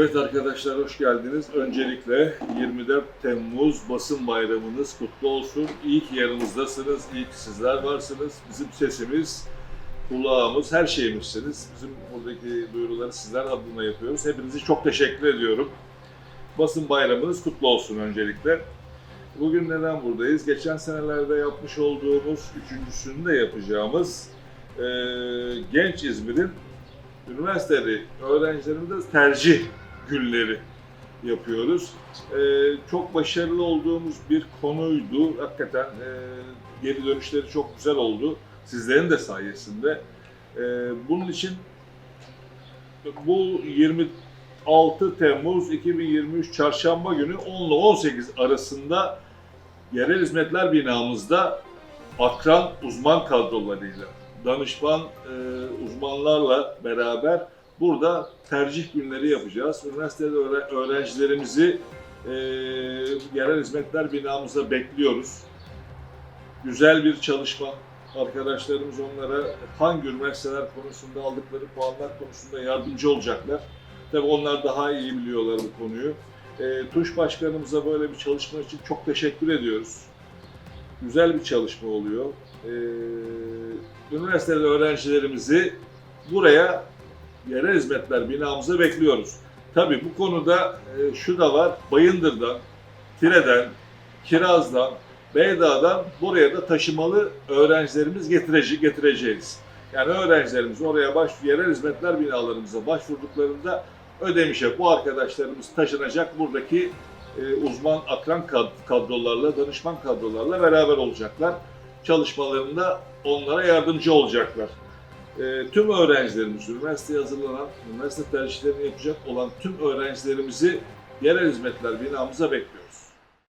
Evet arkadaşlar hoş geldiniz. Öncelikle 24 Temmuz basın bayramınız kutlu olsun. İyi ki yanımızdasınız, iyi ki sizler varsınız. Bizim sesimiz, kulağımız, her şeyimizsiniz. Bizim buradaki duyuruları sizler adına yapıyoruz. Hepinizi çok teşekkür ediyorum. Basın bayramınız kutlu olsun öncelikle. Bugün neden buradayız? Geçen senelerde yapmış olduğumuz, üçüncüsünü de yapacağımız eee, Genç İzmir'in üniversiteli öğrencilerimize tercih günleri yapıyoruz. Ee, çok başarılı olduğumuz bir konuydu. Hakikaten e, geri dönüşleri çok güzel oldu. Sizlerin de sayesinde. Ee, bunun için bu 26 Temmuz 2023 Çarşamba günü 10 ile 18 arasında Yerel Hizmetler binamızda akran uzman kadrolarıyla, danışman e, uzmanlarla beraber burada tercih günleri yapacağız. Üniversitede öğre- öğrencilerimizi e, yerel hizmetler binamıza bekliyoruz. Güzel bir çalışma. Arkadaşlarımız onlara hangi üniversiteler konusunda aldıkları puanlar konusunda yardımcı olacaklar. Tabii onlar daha iyi biliyorlar bu konuyu. E, Tuş Başkanımıza böyle bir çalışma için çok teşekkür ediyoruz. Güzel bir çalışma oluyor. E, üniversitede öğrencilerimizi buraya yerel hizmetler binamıza bekliyoruz. Tabii bu konuda e, şu da var, Bayındır'dan, Tire'den, Kiraz'dan, Beydağ'dan buraya da taşımalı öğrencilerimiz getirece getireceğiz. Yani öğrencilerimiz oraya baş, yerel hizmetler binalarımıza başvurduklarında Ödemiş'e bu arkadaşlarımız taşınacak buradaki e, uzman akran kad- kadrolarla, danışman kadrolarla beraber olacaklar. Çalışmalarında onlara yardımcı olacaklar. E, tüm öğrencilerimiz, üniversiteye hazırlanan, üniversite tercihlerini yapacak olan tüm öğrencilerimizi yerel hizmetler binamıza bekliyoruz.